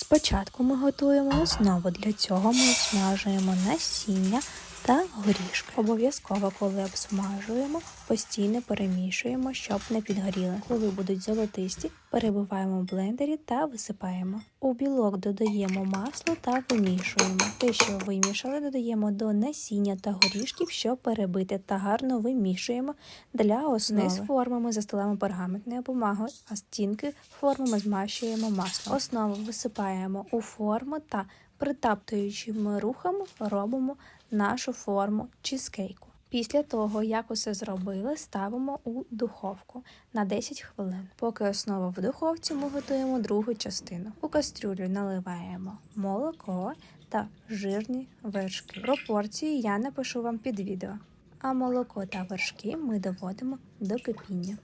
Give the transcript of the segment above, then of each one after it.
Спочатку ми готуємо основу. Для цього ми обсмажуємо насіння та горішки. Обов'язково, коли обсмажуємо, постійно перемішуємо, щоб не підгоріли. Коли будуть золотисті, перебиваємо в блендері та висипаємо. У білок додаємо масло та вимішуємо. Те, що вимішали, додаємо до насіння та горішків, щоб перебити та гарно вимішуємо для основи. Низ формами застилаємо пергаментною бумагою, а стінки формами змащуємо маслом. Основу висипаємо у форму та притаптуючими рухами робимо нашу форму чизкейку. Після того, як усе зробили, ставимо у духовку на 10 хвилин. Поки основа в духовці, ми готуємо другу частину. У кастрюлю наливаємо молоко та жирні вершки. Пропорції я напишу вам під відео. А молоко та вершки ми доводимо до кипіння.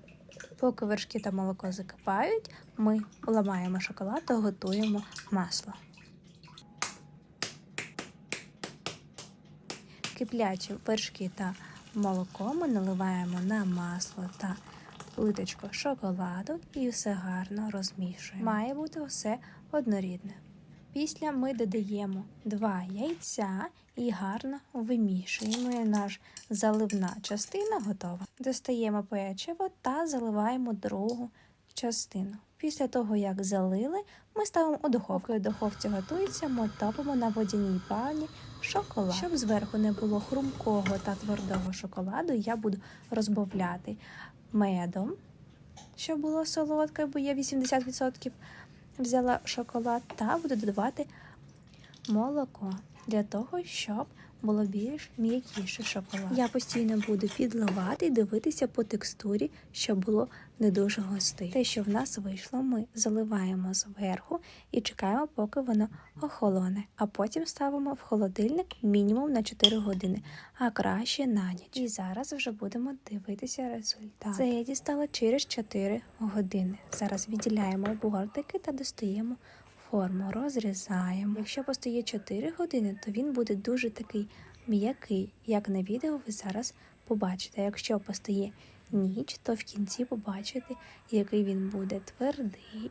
Поки вершки та молоко закипають, ми ламаємо шоколад та готуємо масло. Киплячі вершки та молоко ми наливаємо на масло та плиточку шоколаду і все гарно розмішуємо. Має бути все однорідне. Після ми додаємо два яйця і гарно вимішуємо. Наш заливна частина готова. Достаємо печиво та заливаємо другу частину. Після того, як залили, ми ставимо у духовку. Коли духовці готується, ми топимо на водяній пані шоколад. Щоб зверху не було хрумкого та твердого шоколаду, я буду розбавляти медом, щоб було солодке, бо я 80% взяла шоколад, та буду додавати молоко для того, щоб було більш м'якіше шоколад. Я постійно буду підливати і дивитися по текстурі, щоб було не дуже густий. Те, що в нас вийшло, ми заливаємо зверху і чекаємо, поки воно охолоне, а потім ставимо в холодильник мінімум на 4 години, а краще на ніч. І зараз вже будемо дивитися результат. Це я дістала через 4 години. Зараз відділяємо бортики та достаємо форму, розрізаємо. Якщо постоє 4 години, то він буде дуже такий м'який, як на відео ви зараз побачите. Якщо постоє ніч, то в кінці побачите, який він буде твердий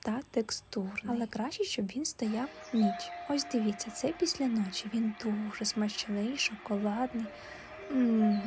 та текстурний. Але краще, щоб він стояв ніч. Ось дивіться, це після ночі. Він дуже смачний, шоколадний. М.